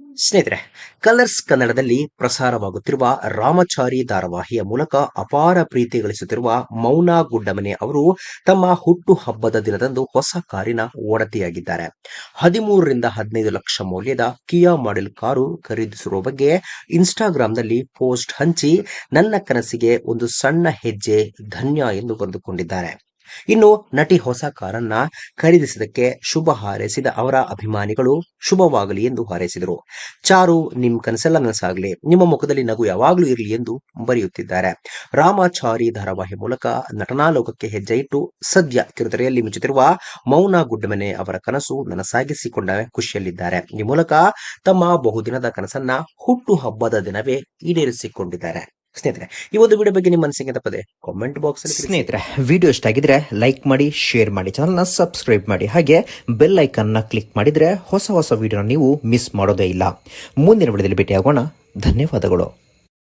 ಸ್ನೇಹಿತರೆ, ಕಲರ್ಸ್ ಕನ್ನಡದಲ್ಲಿ ಪ್ರಸಾರವಾಗುತ್ತಿರುವ ರಾಮಚಾರಿ ಧಾರಾವಾಹಿಯ ಮೂಲಕ ಅಪಾರ ಪ್ರೀತಿ ಗಳಿಸುತ್ತಿರುವ ಮೌನಾ ಗುಡ್ಡಮನೆ ಅವರು ತಮ್ಮ ಹುಟ್ಟು ಹಬ್ಬದ ದಿನದಂದು ಹೊಸ ಕಾರಿನ ಒಡತಿಯಾಗಿದ್ದಾರೆ. ಹದಿಮೂರರಿಂದ ಹದಿನೈದು ಲಕ್ಷ ಮೌಲ್ಯದ ಕಿಯಾ ಮಾಡೆಲ್ ಕಾರು ಖರೀದಿಸಿರುವ ಬಗ್ಗೆ ಇನ್ಸ್ಟಾಗ್ರಾಂನಲ್ಲಿ ಪೋಸ್ಟ್ ಹಂಚಿ, ನನ್ನ ಕನಸಿಗೆ ಒಂದು ಸಣ್ಣ ಹೆಜ್ಜೆ ಧನ್ಯ ಎಂದು ಬರೆದುಕೊಂಡಿದ್ದಾರೆ. ಇನ್ನು ನಟಿ ಹೊಸ ಕಾರನ್ನ ಖರೀದಿಸಿದಕ್ಕೆ ಶುಭ ಹಾರೈಸಿದ ಅವರ ಅಭಿಮಾನಿಗಳು ಶುಭವಾಗಲಿ ಎಂದು ಹಾರೈಸಿದರು. ಚಾರು, ನಿಮ್ ಕನಸೆಲ್ಲ ನನಸಾಗಲಿ, ನಿಮ್ಮ ಮುಖದಲ್ಲಿ ನಗು ಯಾವಾಗಲೂ ಇರಲಿ ಎಂದು ಬರೆಯುತ್ತಿದ್ದಾರೆ. ರಾಮಾಚಾರಿ ಧಾರಾವಾಹಿ ಮೂಲಕ ನಟನಾ ಲೋಕಕ್ಕೆ ಹೆಜ್ಜೆ ಇಟ್ಟು ಸದ್ಯ ಕಿರುತೆರೆಯಲ್ಲಿ ಮಿಂಚುತ್ತಿರುವ ಮೌನ ಗುಡ್ಡಮನೆ ಅವರ ಕನಸು ನನಸಾಗಿಸಿಕೊಂಡ ಖುಷಿಯಲ್ಲಿದ್ದಾರೆ. ಈ ಮೂಲಕ ತಮ್ಮ ಬಹುದಿನದ ಕನಸನ್ನ ಹುಟ್ಟು ಹಬ್ಬದ ದಿನವೇ ಈಡೇರಿಸಿಕೊಂಡಿದ್ದಾರೆ. ಸ್ನೇಹಿತರೆ, ಈ ಒಂದು ವಿಡಿಯೋ ಬಗ್ಗೆ ನಿಮ್ಮ ಅನಿಸಿಕೆ ತಪ್ಪದೆ ಕಾಮೆಂಟ್ ಬಾಕ್ಸ್ ಅಲ್ಲಿ. ಸ್ನೇಹಿತರೆ ವಿಡಿಯೋ ಇಷ್ಟ ಆಗಿದ್ರೆ ಲೈಕ್ ಮಾಡಿ ಶೇರ್ ಮಾಡಿ ಚಾನಲ್ನ ಸಬ್ಸ್ಕ್ರೈಬ್ ಮಾಡಿ. ಹಾಗೆ ಬೆಲ್ ಐಕನ್ನ ಕ್ಲಿಕ್ ಮಾಡಿದ್ರೆ ಹೊಸ ಹೊಸ ವಿಡಿಯೋನ ನೀವು ಮಿಸ್ ಮಾಡೋದೇ ಇಲ್ಲ. ಮುಂದಿನ ವಿಡಿಯೋದಲ್ಲಿ ಭೇಟಿಯಾಗೋಣ. ಧನ್ಯವಾದಗಳು.